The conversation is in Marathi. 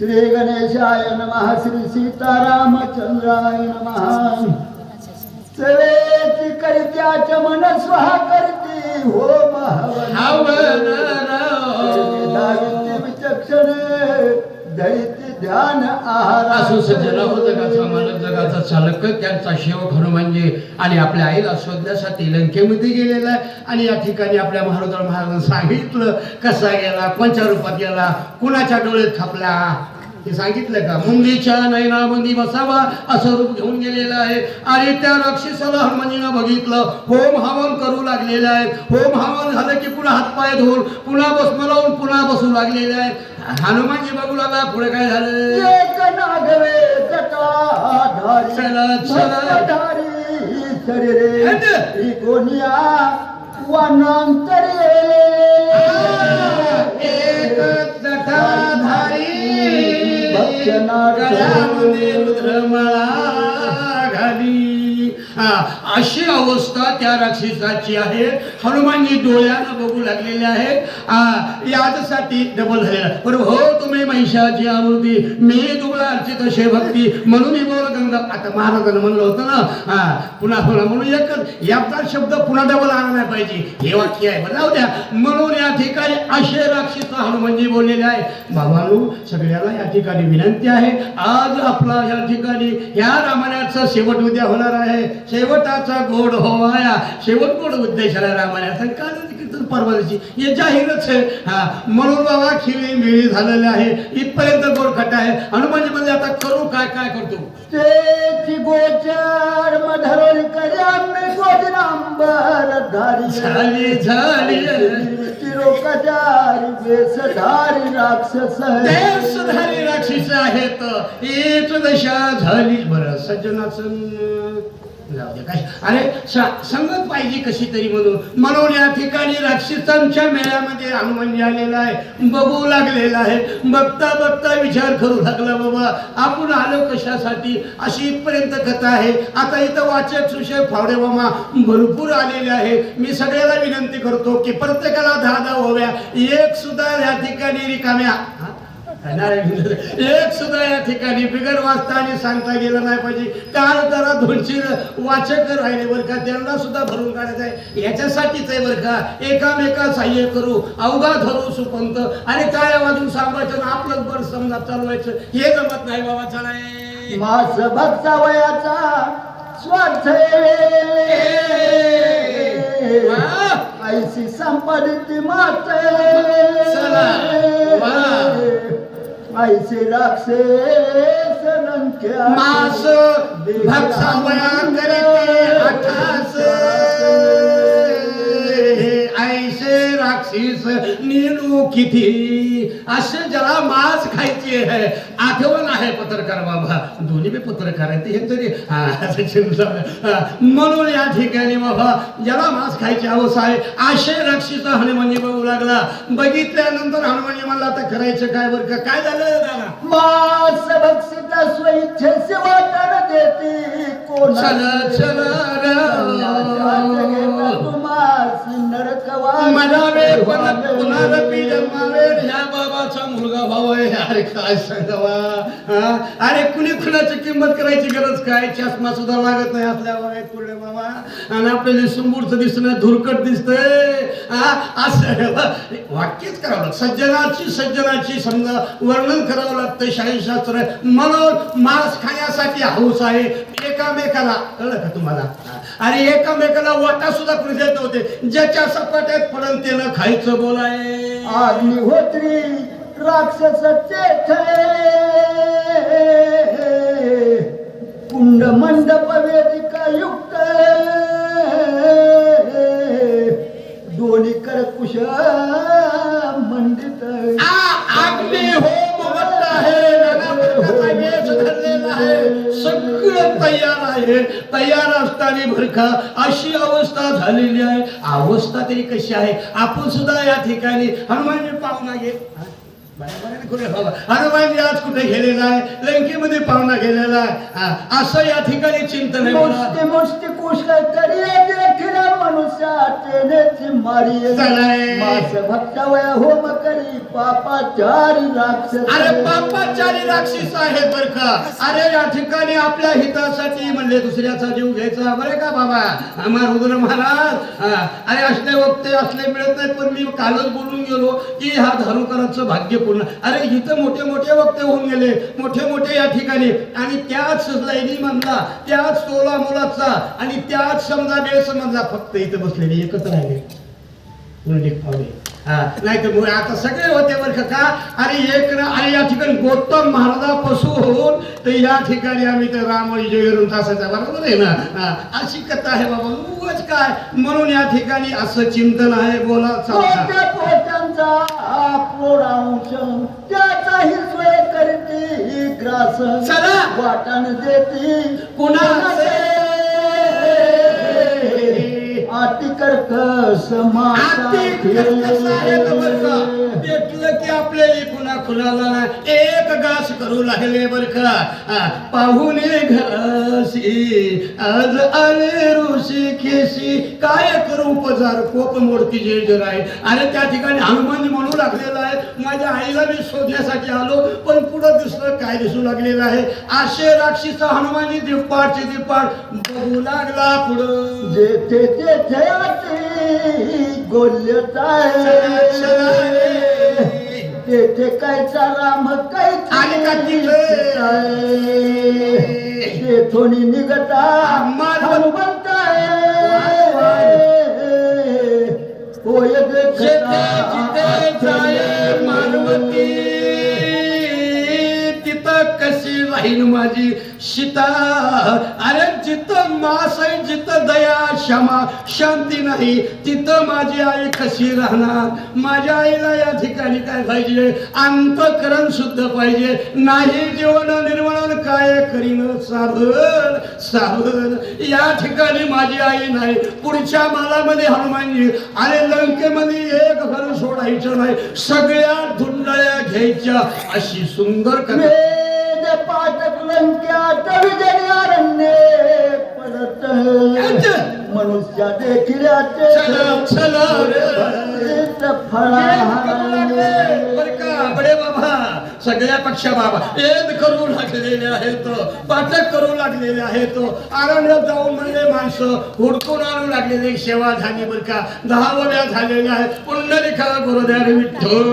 श्री गणेशाय नमः श्री सीतारामचंद्राय नमः. सेवेची करत्याच मन स्वहा करती हो हवन विचक्षण दैत्य ध्यान आहार असो सज्जना हो जगाचा मालक जगाचा चालक त्यांचा सेवक हनुमानजी आणि आपल्या आईला शोधण्यासाठी लंकेमध्ये गेलेला आहे. आणि या ठिकाणी आपल्या महाराज महाराजांनी सांगितलं कसा गेला कोणत्या रूपात गेला कुणाच्या डोळ्यात खापला हे सांगितलं का? मुंगीच्या नयनामध्ये बसावा असं रूप घेऊन गेलेलं आहे. आणि त्या राक्षसाला हनुमानजीनं बघितलं होम हवन करू लागलेले आहेत होम हवन झालं की पुन्हा हातपाय धुवून पुन्हा भस्म लावून पुन्हा बसू लागलेले आहेत हनुमानजी बघू लागला पुढे काय झालं एक नागवे जटाधारी. भस्मधारी शरीरे. त्रिकोणिया वनांतरे एक जटाधारी भक्षणार्थ. गळ्यामध्ये रुद्रमाळा घाली अशी अवस्था त्या राक्षसाची आहे. हनुमानजी डोळ्यानं बघू लागलेले आहेत याचसाठी डबल झालेला पण हो तुम्ही महिषाची आवृत्ती मी तुम्हाला अर्चित असे भक्ती म्हणून मी बोल गंगा आता महाराजांना म्हणलं होतं ना हा पुन्हा पुन्हा म्हणून एकच याचा शब्द पुन्हा डबल आला नाही पाहिजे. हे वाक्य आहे. बरं जाऊ द्या. म्हणून या ठिकाणी असे राक्षस हनुमानजी बोललेले आहे भावानू सगळ्याला या ठिकाणी विनंती आहे. आज आपला या ठिकाणी ह्या रामायणाचा शेवट उद्या होणार आहे. शेवट शेवटाचा गोड होवाया. शेवट गोड उद्देश आहे रामायणाचा काल कीर्तन परवाची हे जाहीरच आहे. हा म्हणून बाबा खिळी मिळी झालेले आहे. इथपर्यंत गोड खट आहे. हनुमानजी म्हणजे आता करू काय काय करतो? तेची गोचर मधरुल झाली झाली. राक्षस राक्षस आहेत. एक दशा झाली बरं. सज्जनाचं जाऊ दे. काय? अरे संगत पाहिजे कशी तरी म्हणून. म्हणून या ठिकाणी राक्षसांच्या मेळ्यामध्ये हनुमान आलेला आहे. बघू लागलेला आहे. बघता बघता विचार करू लागला बाबा. आपण आलो कशासाठी? अशी इथपर्यंत कथा आहे. आता इथं वाचक सुशय फावडे मामा भरपूर आलेले आहे. मी सगळ्याला विनंती करतो की प्रत्येकाला दहा दहा ओव्या. एक सुद्धा या ठिकाणी रिकाम्या एक सुद्धा या ठिकाणी बिगर वाचता आणि सांगता गेलं नाही पाहिजे. काल जरा दोनशे वाचक राहिले बरं का त्यांना सुद्धा भरून काढायचं आहे. याच्यासाठीच आहे बरं का एकामेका सहाय्य करू अवघा धरू सुपंत. आणि काय वाजून सांगायचं आपलंच बरं समजा चालवायचं हे जमत नाही बाबा चला मास भक्ता वयाचा स्वार्थ. ऐशी संपादित मात ऐसे राक्षस मास भक्सा वया करते किती? असे ज्याला मांस खायचे आहे. आठवण आहे पत्रकार बाबा. दोन्ही बी पत्रकार आहेत. हे तरी म्हणून या ठिकाणी बाबा ज्याला मांस खायची हवस आहे असे राक्षस हनुमानी बघू लागला. बघितल्यानंतर हनुमानी म्हणला आता करायचं काय बरं का? काय झालं दादा? मास भक्षिता वाटण देते कोण चला चला तुम्हास ह्या बाबाचा मुलगा भाऊ आहे. अरे काय सांगावा? अरे कुणी कुणाची किंमत करायची गरज काय? चष्मा सुद्धा लागत नाही आपल्या वयात पुढे बाबा आणि आपल्याला समोरच दिसणं धुरकट दिसतंय. असं वाक्यच करावं लागतं. सज्जनाची सज्जनाची समजा वर्णन करावं लागतं. शाहीशास्त्र म्हणून मांस खाण्यासाठी हौस आहे. एकामेकाला कळलं का तुम्हाला? अरे एकामेकाला वाटा सुद्धा कुणी देत नव्हते. ज्याच्या सपाट्यात पडन त्यानं खायचं बोलाय. अग्निहोत्री राक्षस कुंड मंडप वेदिका युक्त. तयार आहे. तयार असताना बरं का अशी अवस्था झालेली आहे. अवस्था तरी कशी आहे? आपण सुद्धा या ठिकाणी हनुमानजी पाहुणा घे हा? हनुमानजी आज कुठे गेलेला आहे? लंकेमध्ये पाहुणा गेलेला आहे. असं या ठिकाणी चिंतन आहे मला. मुष्टी मुष्टी कुश तरी मारी. मास भक्तावया होम करी पापाचारी राक्षस. अरे पापाचारी राक्षस आहे बर का? अरे या ठिकाणी आपल्या हितासाठी म्हणले दुसऱ्याचा जीव घ्यायचा. बरे का बाबा? आम्हा रुद्र महाराज. अरे असले वक्ते असले मिळत नाही पण मी कालच बोलून गेलो की हा धारुकरांचं भाग्य पूर्ण अरे इथं मोठे मोठे वक्ते होऊन गेले. मोठे मोठे या ठिकाणी. आणि त्याच लैनी म्हणला त्याच तोला मुलाचा आणि त्याच समजा बेसमधला फक्त इथं बसलेले एकच राहिले पुंडलिक पावले हा नाही तर मग आता सगळे होते बरं का अरे एक ना अरे या ठिकाणी गौतम महाराजापासून तर या ठिकाणी आम्ही तर रामोळी जयरून तासाचा बरोबर आहे ना? अशी कथा आहे बाबा उगाच काय? म्हणून या ठिकाणी असं चिंतन आहे बोला चला. वाटण देते. कुणाचे? आटिकर कस आती कसं आहे तर बरं का? भेटलं की आपल्याला कुणा कुणाला नाही एक घास करू लागले बर का? पाहुणे घरासी आज आले ऋषी केशी काय करू उपचार? कोप मोडती जे जर आहे अरे त्या ठिकाणी हनुमान म्हणू लागलेला आहे माझ्या आईला मी शोधण्यासाठी आलो पण पुढं दुसरं काय दिसू लागलेलं आहे? आशे राक्षीचा हनुमानी दिपाडचे दिपाड बघू लागला पुढं. जेथे आते गोल्यताय तेथे कायचा राम आणि का तिथे? तेथून निघता. राहील माझी सीता अरे जिथं मास आहे जिथं दया क्षमा शांती नाही तिथं माझी आई कशी राहणार? माझ्या आईला या ठिकाणी काय पाहिजे? अंतकरण शुद्ध पाहिजे. नाही जीवन निर्मळ काय करीन साधन साधन या ठिकाणी माझी आई नाही. पुढच्या मालामध्ये हनुमानजी. अरे लंकेमध्ये एक घर सोडायचं नाही. सगळ्या धुंडळ्या घ्यायच्या. अशी सुंदर कथा. विजयारण्ये पडत मनुष्या बडे बाबा सगळ्या पक्षा बाबा. वेद करू लागलेले आहेत. पाठक करू लागलेले आहेत. आरण्यात जाऊन म्हणले माणसं हुडकून आणू लागलेले. सेवा झाली बरं का? दहा वड्या झालेल्या आहेत. पुण्यरेखा गुरुद्या विठ्ठल.